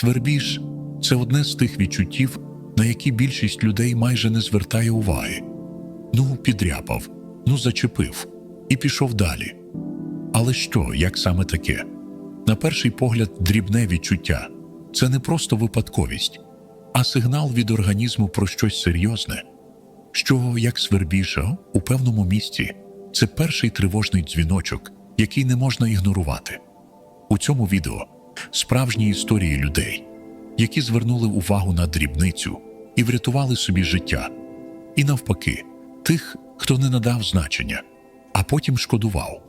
Свербіж це одне з тих відчуттів, на які більшість людей майже не звертає уваги. Ну, підряпав, ну зачепив і пішов далі. Але що, як саме таке? На перший погляд, дрібне відчуття це не просто випадковість, а сигнал від організму про щось серйозне, що, як свербіша, у певному місці це перший тривожний дзвіночок, який не можна ігнорувати. У цьому відео справжні історії людей, які звернули увагу на дрібницю і врятували собі життя, і навпаки, тих, хто не надав значення, а потім шкодував.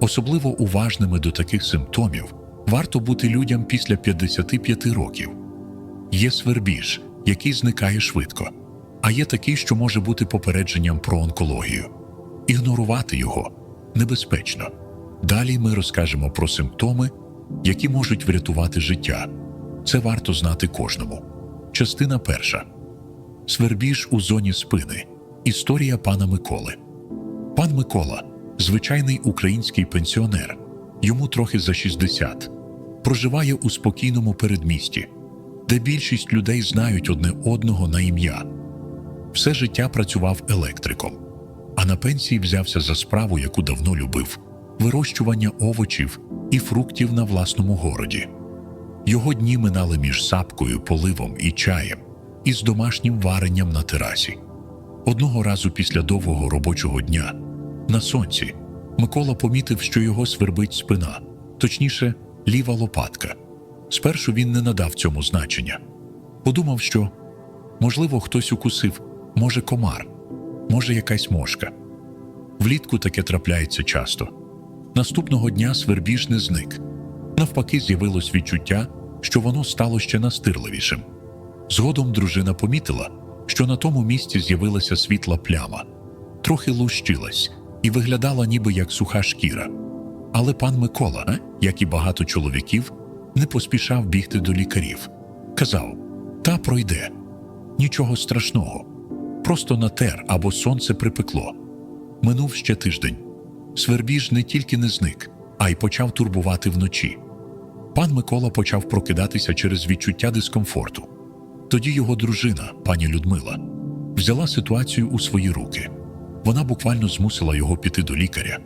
Особливо уважними до таких симптомів варто бути людям після 55 років. Є свербіж, який зникає швидко, а є такий, що може бути попередженням про онкологію. Ігнорувати його небезпечно. Далі ми розкажемо про симптоми, які можуть врятувати життя. Це варто знати кожному. Частина перша Свербіж у зоні спини. Історія пана Миколи. Пан Микола звичайний український пенсіонер, йому трохи за 60, проживає у спокійному передмісті, де більшість людей знають одне одного на ім'я. Все життя працював електриком, а на пенсії взявся за справу, яку давно любив вирощування овочів і фруктів на власному городі. Його дні минали між сапкою, поливом і чаєм, і з домашнім варенням на терасі. Одного разу після довгого робочого дня на сонці Микола помітив, що його свербить спина, точніше, ліва лопатка. Спершу він не надав цьому значення. Подумав, що, можливо, хтось укусив, може, комар, може, якась мошка. Влітку таке трапляється часто. Наступного дня свербіж не зник. Навпаки, з'явилось відчуття, що воно стало ще настирливішим. Згодом дружина помітила, що на тому місці з'явилася світла пляма, трохи лущилась і виглядала ніби як суха шкіра. Але пан Микола, е, як і багато чоловіків, не поспішав бігти до лікарів. Казав: та пройде, нічого страшного, просто натер або сонце припекло. Минув ще тиждень. Свербіж не тільки не зник, а й почав турбувати вночі. Пан Микола почав прокидатися через відчуття дискомфорту. Тоді його дружина, пані Людмила, взяла ситуацію у свої руки. Вона буквально змусила його піти до лікаря,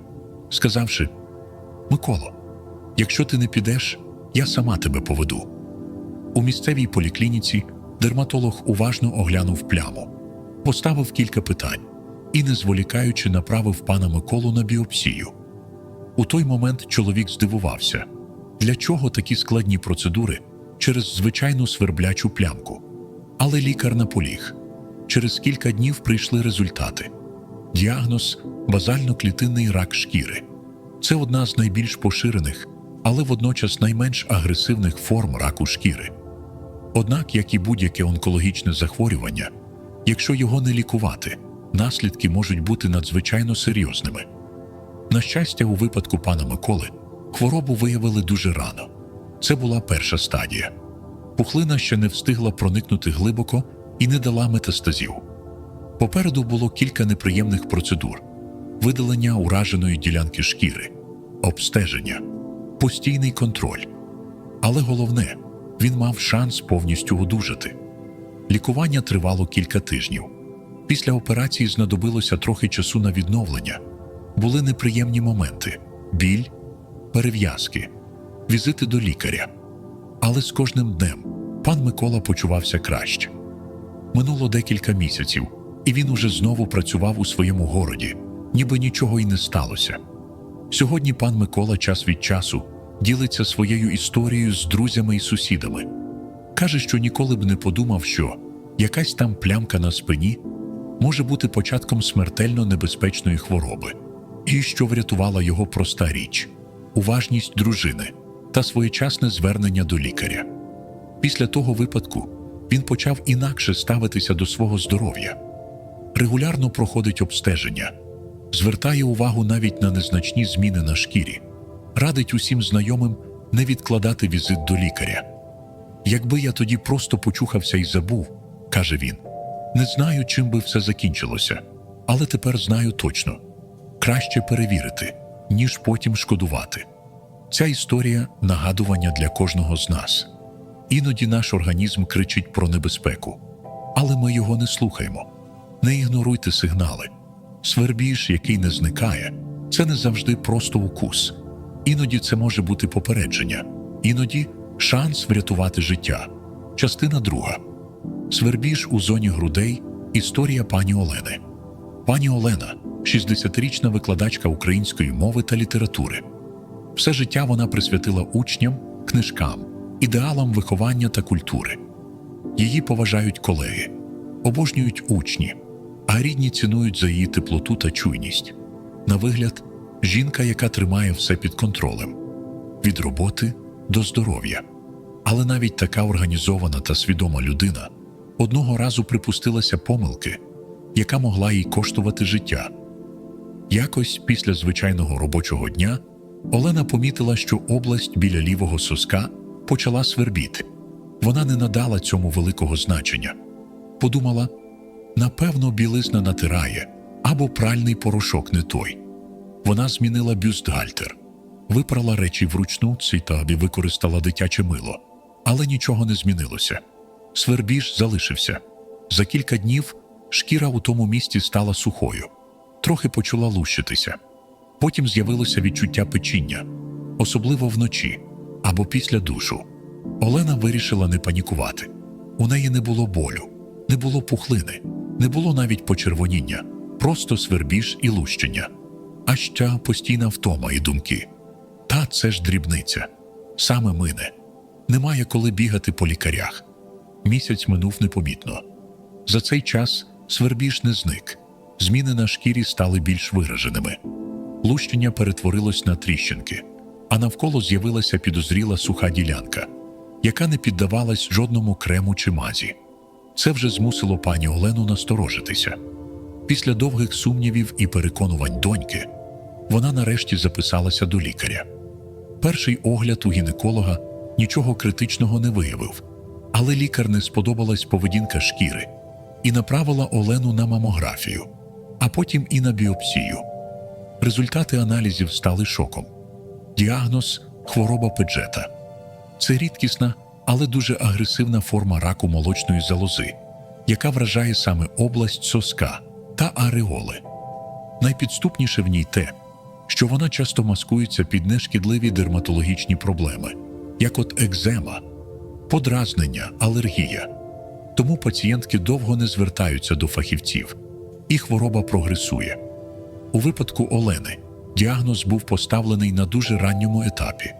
сказавши: Миколо, якщо ти не підеш, я сама тебе поведу. У місцевій поліклініці дерматолог уважно оглянув пляму, поставив кілька питань і, не зволікаючи, направив пана Миколу на біопсію. У той момент чоловік здивувався, для чого такі складні процедури через звичайну сверблячу плямку. Але лікар наполіг. Через кілька днів прийшли результати. Діагноз базально-клітинний рак шкіри. Це одна з найбільш поширених, але водночас найменш агресивних форм раку шкіри. Однак, як і будь-яке онкологічне захворювання, якщо його не лікувати, наслідки можуть бути надзвичайно серйозними. На щастя, у випадку пана Миколи хворобу виявили дуже рано. Це була перша стадія. Пухлина ще не встигла проникнути глибоко і не дала метастазів. Попереду було кілька неприємних процедур: видалення ураженої ділянки шкіри, обстеження, постійний контроль. Але головне, він мав шанс повністю одужати. Лікування тривало кілька тижнів. Після операції знадобилося трохи часу на відновлення. Були неприємні моменти: біль, перев'язки, візити до лікаря. Але з кожним днем пан Микола почувався краще. Минуло декілька місяців, і він уже знову працював у своєму городі, ніби нічого й не сталося. Сьогодні пан Микола час від часу ділиться своєю історією з друзями і сусідами. Каже, що ніколи б не подумав, що якась там плямка на спині може бути початком смертельно небезпечної хвороби, і що врятувала його проста річ уважність дружини та своєчасне звернення до лікаря. Після того випадку він почав інакше ставитися до свого здоров'я, регулярно проходить обстеження, звертає увагу навіть на незначні зміни на шкірі, радить усім знайомим не відкладати візит до лікаря. Якби я тоді просто почухався і забув, каже він, не знаю, чим би все закінчилося, але тепер знаю точно краще перевірити, ніж потім шкодувати. Ця історія нагадування для кожного з нас. Іноді наш організм кричить про небезпеку, але ми його не слухаємо. Не ігноруйте сигнали. Свербіж, який не зникає, це не завжди просто укус. Іноді це може бути попередження, іноді шанс врятувати життя. Частина друга. Свербіж у зоні грудей. Історія пані Олени. Пані Олена 60-річна викладачка української мови та літератури. Все життя вона присвятила учням, книжкам, ідеалам виховання та культури. Її поважають колеги, обожнюють учні, а рідні цінують за її теплоту та чуйність. На вигляд, жінка, яка тримає все під контролем від роботи до здоров'я. Але навіть така організована та свідома людина одного разу припустилася помилки, яка могла їй коштувати життя. Якось після звичайного робочого дня Олена помітила, що область біля лівого соска почала свербіти. Вона не надала цьому великого значення. Подумала, напевно, білизна натирає або пральний порошок не той. Вона змінила бюстгальтер, випрала речі вручну цитабі використала дитяче мило, але нічого не змінилося. Свербіж залишився. За кілька днів шкіра у тому місці стала сухою, трохи почала лущитися. Потім з'явилося відчуття печіння, особливо вночі або після душу. Олена вирішила не панікувати. У неї не було болю, не було пухлини, не було навіть почервоніння, просто свербіж і лущення, а ще постійна втома і думки. Та це ж дрібниця, саме мине. Немає коли бігати по лікарях. Місяць минув непомітно. За цей час свербіж не зник, зміни на шкірі стали більш вираженими. Лущення перетворилось на тріщинки, а навколо з'явилася підозріла суха ділянка, яка не піддавалась жодному крему чи мазі. Це вже змусило пані Олену насторожитися. Після довгих сумнівів і переконувань доньки вона нарешті записалася до лікаря. Перший огляд у гінеколога нічого критичного не виявив, але лікар не сподобалась поведінка шкіри і направила Олену на мамографію, а потім і на біопсію. Результати аналізів стали шоком. Діагноз хвороба педжета. Це рідкісна, але дуже агресивна форма раку молочної залози, яка вражає саме область соска та ареоли. Найпідступніше в ній те, що вона часто маскується під нешкідливі дерматологічні проблеми, як от екзема, подразнення, алергія. Тому пацієнтки довго не звертаються до фахівців, і хвороба прогресує. У випадку Олени діагноз був поставлений на дуже ранньому етапі.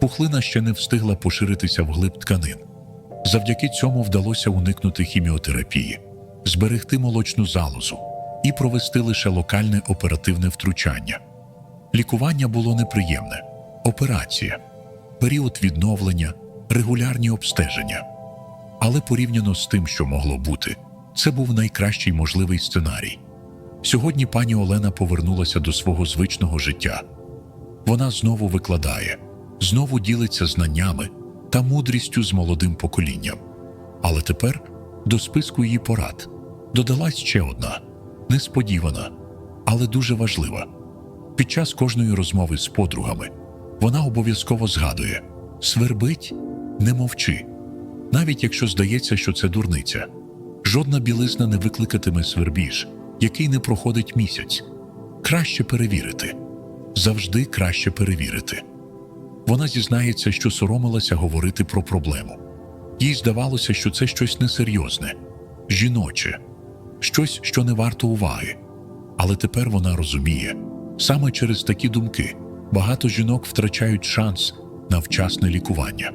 Пухлина ще не встигла поширитися вглиб тканин. Завдяки цьому вдалося уникнути хіміотерапії, зберегти молочну залозу і провести лише локальне оперативне втручання. Лікування було неприємне, операція, період відновлення, регулярні обстеження. Але порівняно з тим, що могло бути, це був найкращий можливий сценарій. Сьогодні пані Олена повернулася до свого звичного життя. Вона знову викладає, знову ділиться знаннями та мудрістю з молодим поколінням. Але тепер до списку її порад додалась ще одна несподівана, але дуже важлива. Під час кожної розмови з подругами вона обов'язково згадує свербить, не мовчи. Навіть якщо здається, що це дурниця, жодна білизна не викликатиме свербіж, який не проходить місяць. Краще перевірити, завжди краще перевірити. Вона зізнається, що соромилася говорити про проблему. Їй здавалося, що це щось несерйозне, жіноче, щось, що не варто уваги. Але тепер вона розуміє, саме через такі думки багато жінок втрачають шанс на вчасне лікування.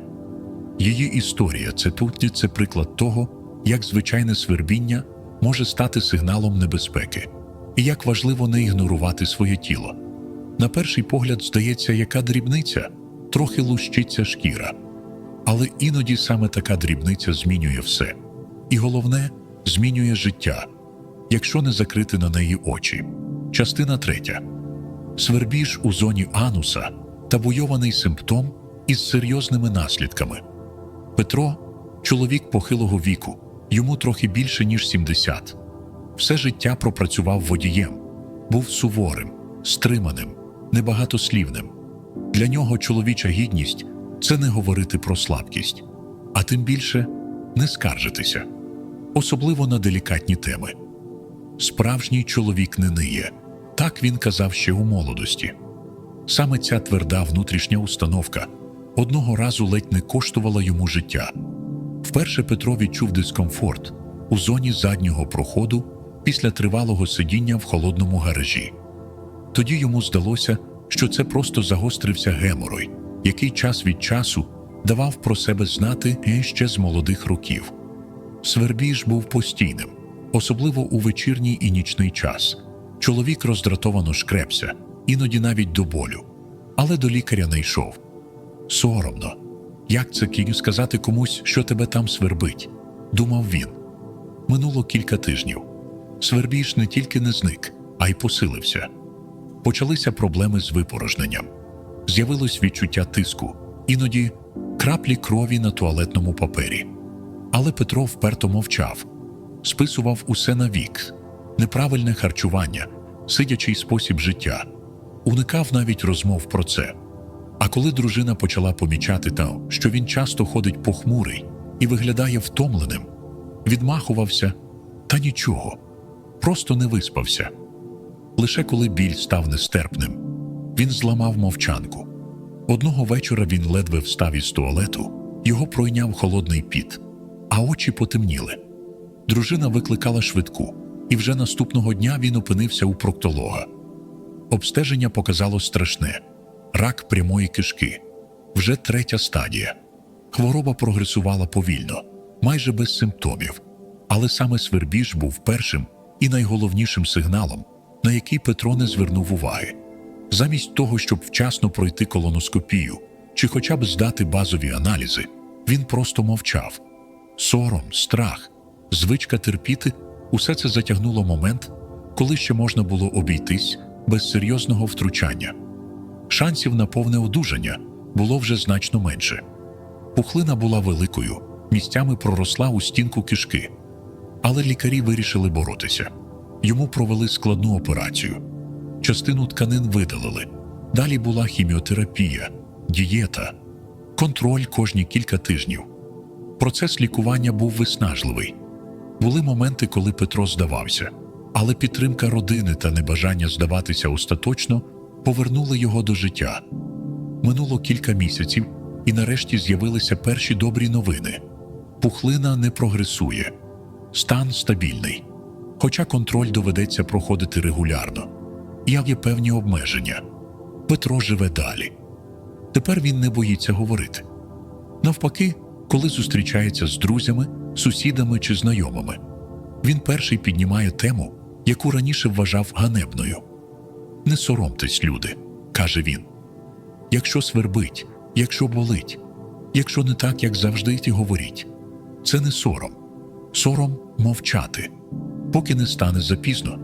Її історія це тут це приклад того, як звичайне свербіння може стати сигналом небезпеки, і як важливо не ігнорувати своє тіло. На перший погляд здається, яка дрібниця трохи лущиться шкіра. Але іноді саме така дрібниця змінює все. І головне, змінює життя, якщо не закрити на неї очі. Частина третя. Свербіж у зоні ануса табуйований симптом із серйозними наслідками. Петро чоловік похилого віку, йому трохи більше, ніж 70. Все життя пропрацював водієм, був суворим, стриманим, небагатослівним. Для нього чоловіча гідність це не говорити про слабкість, а тим більше не скаржитися, особливо на делікатні теми. Справжній чоловік не ниє, так він казав ще у молодості. Саме ця тверда внутрішня установка одного разу ледь не коштувала йому життя. Вперше Петро відчув дискомфорт у зоні заднього проходу після тривалого сидіння в холодному гаражі. Тоді йому здалося, що це просто загострився геморой, який час від часу давав про себе знати ще з молодих років. Свербіж був постійним, особливо у вечірній і нічний час. Чоловік роздратовано шкрепся, іноді навіть до болю, але до лікаря не йшов. Соромно. Як це кінь сказати комусь, що тебе там свербить? думав він. Минуло кілька тижнів. Свербіж не тільки не зник, а й посилився. Почалися проблеми з випорожненням. З'явилось відчуття тиску, іноді краплі крові на туалетному папері. Але Петро вперто мовчав, списував усе на вік, неправильне харчування, сидячий спосіб життя, уникав навіть розмов про це. А коли дружина почала помічати та, що він часто ходить похмурий і виглядає втомленим, відмахувався та нічого, просто не виспався. Лише коли біль став нестерпним, він зламав мовчанку. Одного вечора він ледве встав із туалету, його пройняв холодний піт, а очі потемніли. Дружина викликала швидку, і вже наступного дня він опинився у проктолога. Обстеження показало страшне рак прямої кишки, вже третя стадія. Хвороба прогресувала повільно, майже без симптомів, але саме свербіж був першим і найголовнішим сигналом, на який Петро не звернув уваги. Замість того, щоб вчасно пройти колоноскопію чи хоча б здати базові аналізи, він просто мовчав. Сором, страх, звичка терпіти усе це затягнуло момент, коли ще можна було обійтись без серйозного втручання. Шансів на повне одужання було вже значно менше. Пухлина була великою, місцями проросла у стінку кишки. Але лікарі вирішили боротися. Йому провели складну операцію. Частину тканин видалили. Далі була хіміотерапія, дієта, контроль кожні кілька тижнів. Процес лікування був виснажливий. Були моменти, коли Петро здавався, але підтримка родини та небажання здаватися остаточно повернули його до життя. Минуло кілька місяців, і нарешті з'явилися перші добрі новини. Пухлина не прогресує, стан стабільний, хоча контроль доведеться проходити регулярно. І є певні обмеження. Петро живе далі. Тепер він не боїться говорити. Навпаки, коли зустрічається з друзями, сусідами чи знайомими, він перший піднімає тему, яку раніше вважав ганебною. Не соромтесь, люди, каже він. Якщо свербить, якщо болить, якщо не так, як завжди, ті говоріть. Це не сором. Сором мовчати, поки не стане запізно.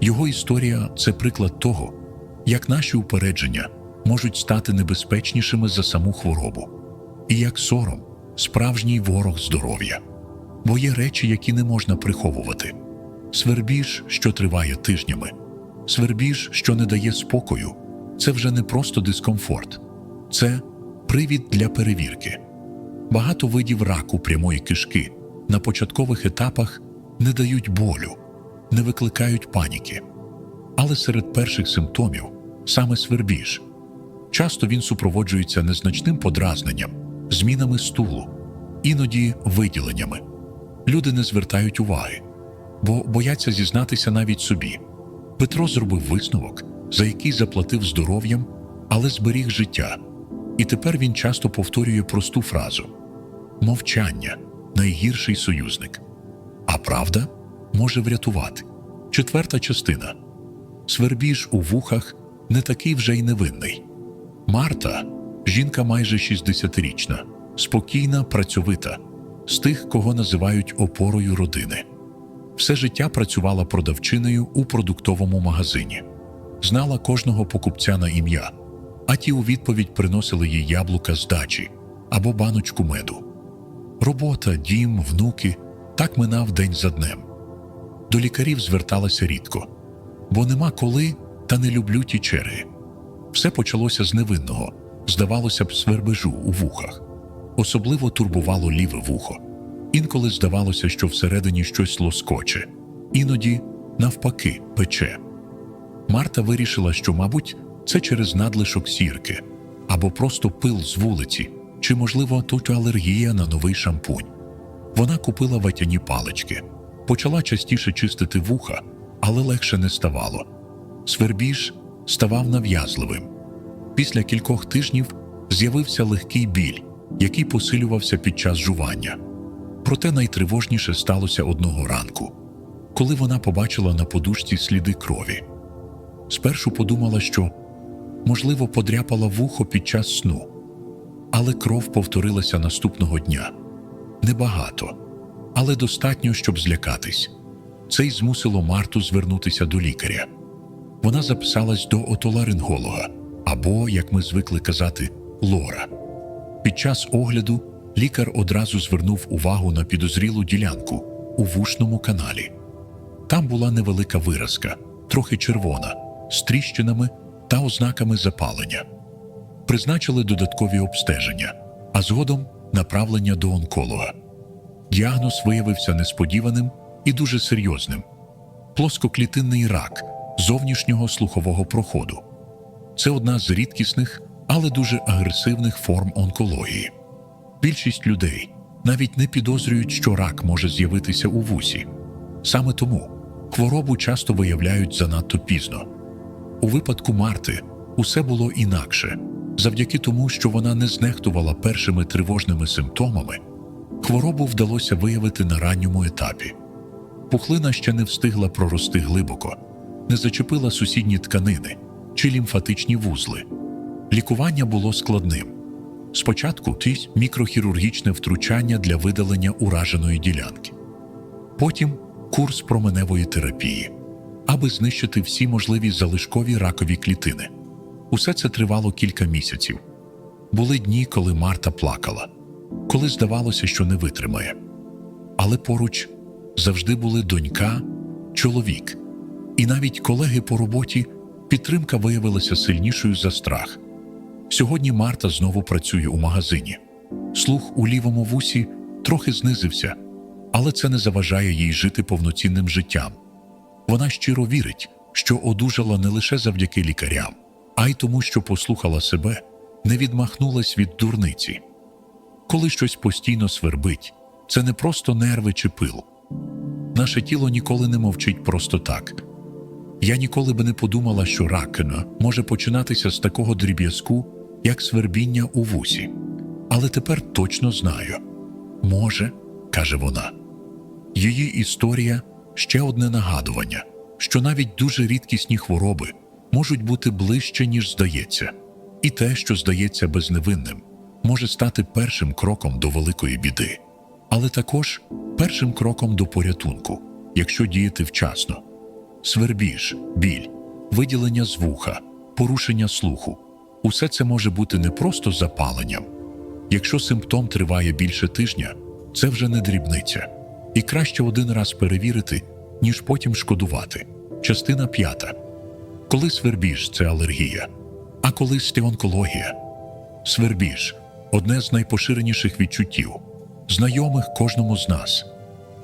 Його історія це приклад того, як наші упередження можуть стати небезпечнішими за саму хворобу, і як сором справжній ворог здоров'я. Бо є речі, які не можна приховувати. Свербіж, що триває тижнями, свербіж, що не дає спокою, це вже не просто дискомфорт, це привід для перевірки. Багато видів раку прямої кишки на початкових етапах не дають болю, не викликають паніки. Але серед перших симптомів саме свербіж. Часто він супроводжується незначним подразненням, змінами стулу, іноді виділеннями. Люди не звертають уваги, бо бояться зізнатися навіть собі. Петро зробив висновок, за який заплатив здоров'ям, але зберіг життя. І тепер він часто повторює просту фразу: мовчання найгірший союзник. А правда може врятувати. Четверта частина. Свербіж у вухах не такий вже й невинний. Марта жінка майже 60-річна, спокійна, працьовита, з тих, кого називають опорою родини. Все життя працювала продавчиною у продуктовому магазині, знала кожного покупця на ім'я, а ті у відповідь приносили їй яблука з дачі або баночку меду. Робота, дім, внуки так минав день за днем. До лікарів зверталася рідко, бо нема коли та не люблю ті черги. Все почалося з невинного, здавалося б, свербежу у вухах. Особливо турбувало ліве вухо. Інколи здавалося, що всередині щось лоскоче, іноді, навпаки, пече. Марта вирішила, що, мабуть, це через надлишок сірки або просто пил з вулиці, чи, можливо, тут алергія на новий шампунь. Вона купила ватяні палички, почала частіше чистити вуха, але легше не ставало. Свербіж ставав нав'язливим. Після кількох тижнів з'явився легкий біль, який посилювався під час жування. Проте найтривожніше сталося одного ранку, коли вона побачила на подушці сліди крові. Спершу подумала, що, можливо, подряпала вухо під час сну, але кров повторилася наступного дня. Небагато, але достатньо, щоб злякатись. Це й змусило Марту звернутися до лікаря. Вона записалась до отоларинголога, або, як ми звикли казати, лора. Під час огляду лікар одразу звернув увагу на підозрілу ділянку у вушному каналі. Там була невелика виразка, трохи червона, з тріщинами та ознаками запалення. Призначили додаткові обстеження, а згодом направлення до онколога. Діагноз виявився несподіваним і дуже серйозним плоскоклітинний рак зовнішнього слухового проходу. Це одна з рідкісних, але дуже агресивних форм онкології. Більшість людей навіть не підозрюють, що рак може з'явитися у вусі. Саме тому хворобу часто виявляють занадто пізно. У випадку Марти усе було інакше. Завдяки тому, що вона не знехтувала першими тривожними симптомами, хворобу вдалося виявити на ранньому етапі. Пухлина ще не встигла прорости глибоко, не зачепила сусідні тканини чи лімфатичні вузли. Лікування було складним. Спочатку мікрохірургічне втручання для видалення ураженої ділянки, потім курс променевої терапії, аби знищити всі можливі залишкові ракові клітини. Усе це тривало кілька місяців. Були дні, коли Марта плакала, коли здавалося, що не витримає. Але поруч завжди були донька, чоловік, і навіть колеги по роботі підтримка виявилася сильнішою за страх. Сьогодні Марта знову працює у магазині. Слух у лівому вусі трохи знизився, але це не заважає їй жити повноцінним життям. Вона щиро вірить, що одужала не лише завдяки лікарям, а й тому, що послухала себе, не відмахнулась від дурниці. Коли щось постійно свербить, це не просто нерви чи пил. Наше тіло ніколи не мовчить просто так. Я ніколи би не подумала, що ракина може починатися з такого дріб'язку, як свербіння у вусі. Але тепер точно знаю. Може, каже вона. Її історія ще одне нагадування, що навіть дуже рідкісні хвороби можуть бути ближче, ніж здається, і те, що здається безневинним, може стати першим кроком до великої біди, але також першим кроком до порятунку, якщо діяти вчасно. Свербіж, біль, виділення з вуха, порушення слуху усе це може бути не просто запаленням. Якщо симптом триває більше тижня, це вже не дрібниця, і краще один раз перевірити, ніж потім шкодувати. Частина п'ята. Коли свербіж це алергія, а коли онкологія. Свербіж одне з найпоширеніших відчуттів, знайомих кожному з нас.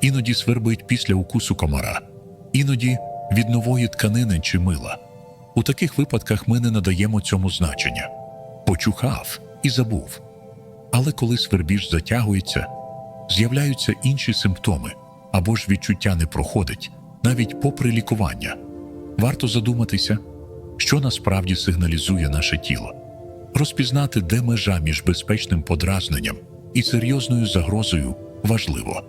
Іноді свербить після укусу комара, іноді від нової тканини чи мила. У таких випадках ми не надаємо цьому значення. Почухав і забув. Але коли свербіж затягується, з'являються інші симптоми або ж відчуття не проходить, навіть попри лікування. Варто задуматися, що насправді сигналізує наше тіло, розпізнати, де межа між безпечним подразненням і серйозною загрозою важливо.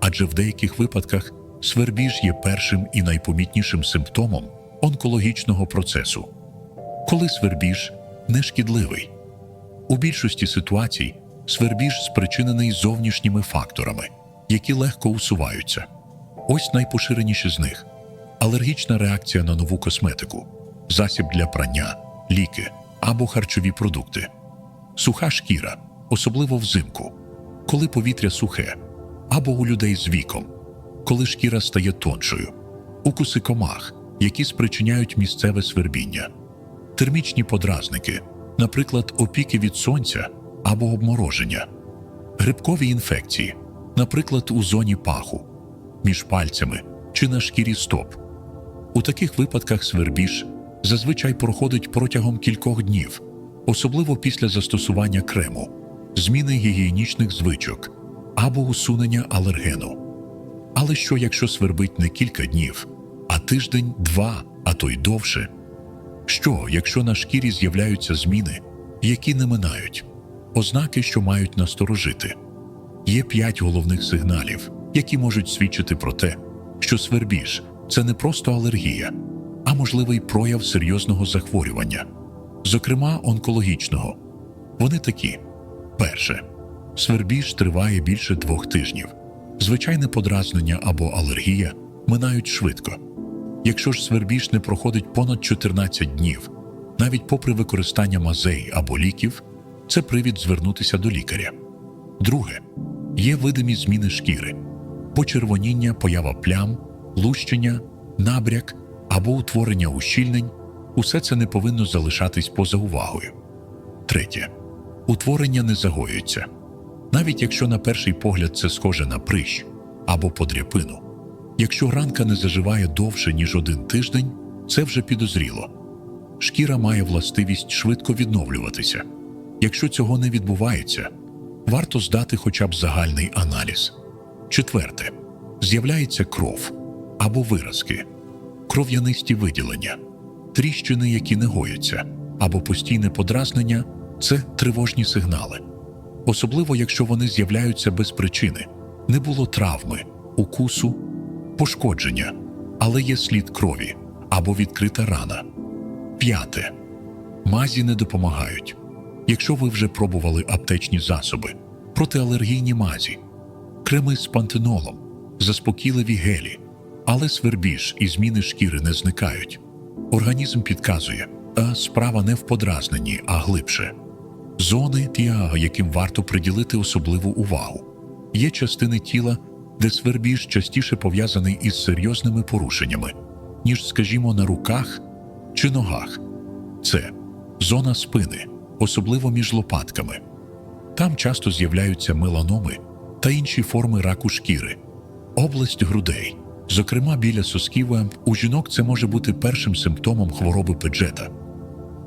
Адже в деяких випадках свербіж є першим і найпомітнішим симптомом онкологічного процесу. Коли свербіж нешкідливий. У більшості ситуацій свербіж спричинений зовнішніми факторами, які легко усуваються. Ось найпоширеніші з них алергічна реакція на нову косметику, засіб для прання, ліки або харчові продукти, суха шкіра, особливо взимку, коли повітря сухе, або у людей з віком, коли шкіра стає тоншою, укуси комах, які спричиняють місцеве свербіння, термічні подразники, наприклад, опіки від сонця або обмороження, Грибкові інфекції, наприклад, у зоні паху, між пальцями чи на шкірі стоп. У таких випадках свербіж зазвичай проходить протягом кількох днів, особливо після застосування крему, зміни гігієнічних звичок або усунення алергену. Але що якщо свербить не кілька днів, а тиждень, два, а то й довше? Що, якщо на шкірі з'являються зміни, які не минають, ознаки, що мають насторожити? Є п'ять головних сигналів, які можуть свідчити про те, що свербіж це не просто алергія, а можливий прояв серйозного захворювання, зокрема онкологічного. Вони такі: перше, свербіж триває більше двох тижнів. Звичайне подразнення або алергія минають швидко. Якщо ж свербіж не проходить понад 14 днів, навіть попри використання мазей або ліків, це привід звернутися до лікаря. Друге, є видимі зміни шкіри, почервоніння, поява плям, лущення, набряк або утворення ущільнень усе це не повинно залишатись поза увагою. Третє, утворення не загоюється. Навіть якщо на перший погляд це схоже на прищ або подряпину. Якщо ранка не заживає довше, ніж один тиждень, це вже підозріло. Шкіра має властивість швидко відновлюватися. Якщо цього не відбувається, варто здати хоча б загальний аналіз. Четверте, з'являється кров або виразки, кров'янисті виділення, тріщини, які не гояться, або постійне подразнення це тривожні сигнали. Особливо, якщо вони з'являються без причини, не було травми, укусу, пошкодження, але є слід крові або відкрита рана. П'яте. Мазі не допомагають. Якщо ви вже пробували аптечні засоби, протиалергійні мазі, креми з пантенолом, заспокійливі гелі, але свербіж і зміни шкіри не зникають. Організм підказує, а справа не в подразненні, а глибше. Зони тіага, яким варто приділити особливу увагу. Є частини тіла, де свербіж частіше пов'язаний із серйозними порушеннями, ніж, скажімо, на руках чи ногах. Це зона спини, особливо між лопатками. Там часто з'являються меланоми та інші форми раку шкіри, область грудей. Зокрема, біля сосків у жінок це може бути першим симптомом хвороби педжета.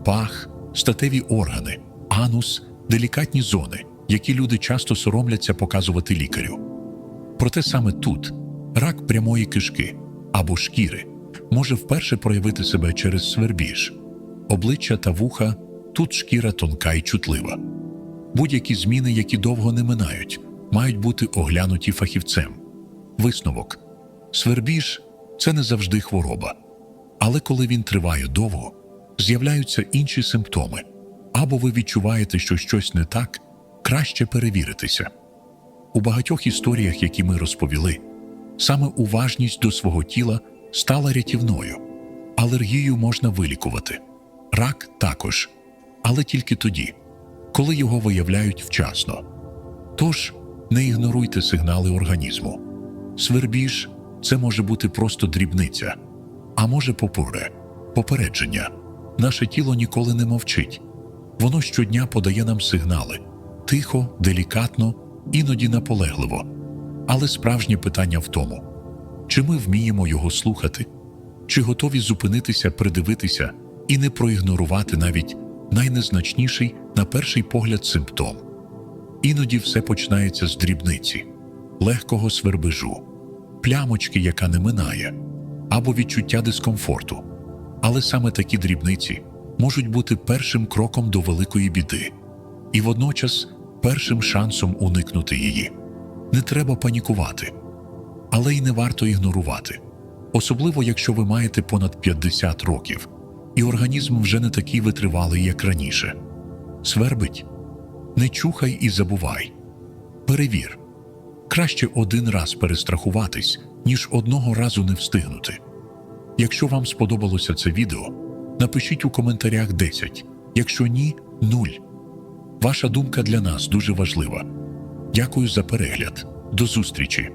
Пах, статеві органи, анус, делікатні зони, які люди часто соромляться показувати лікарю. Проте саме тут рак прямої кишки або шкіри може вперше проявити себе через свербіж, обличчя та вуха тут шкіра тонка і чутлива. Будь-які зміни, які довго не минають, мають бути оглянуті фахівцем. Висновок свербіж це не завжди хвороба, але коли він триває довго, з'являються інші симптоми, або ви відчуваєте, що щось не так, краще перевіритися. У багатьох історіях, які ми розповіли, саме уважність до свого тіла стала рятівною. Алергію можна вилікувати, рак також, але тільки тоді, коли його виявляють вчасно. Тож не ігноруйте сигнали організму. Свербіж це може бути просто дрібниця, а може попуре, попередження. Наше тіло ніколи не мовчить. Воно щодня подає нам сигнали тихо, делікатно, іноді наполегливо. Але справжнє питання в тому, чи ми вміємо його слухати, чи готові зупинитися, придивитися і не проігнорувати навіть найнезначніший, на перший погляд, симптом. Іноді все починається з дрібниці, легкого свербежу, плямочки, яка не минає, або відчуття дискомфорту. Але саме такі дрібниці можуть бути першим кроком до великої біди і водночас першим шансом уникнути її. Не треба панікувати, але й не варто ігнорувати, особливо якщо ви маєте понад 50 років, і організм вже не такий витривалий, як раніше. Свербить, не чухай і забувай. Перевір. Краще один раз перестрахуватись, ніж одного разу не встигнути. Якщо вам сподобалося це відео, напишіть у коментарях 10, якщо ні 0. Ваша думка для нас дуже важлива. Дякую за перегляд. До зустрічі!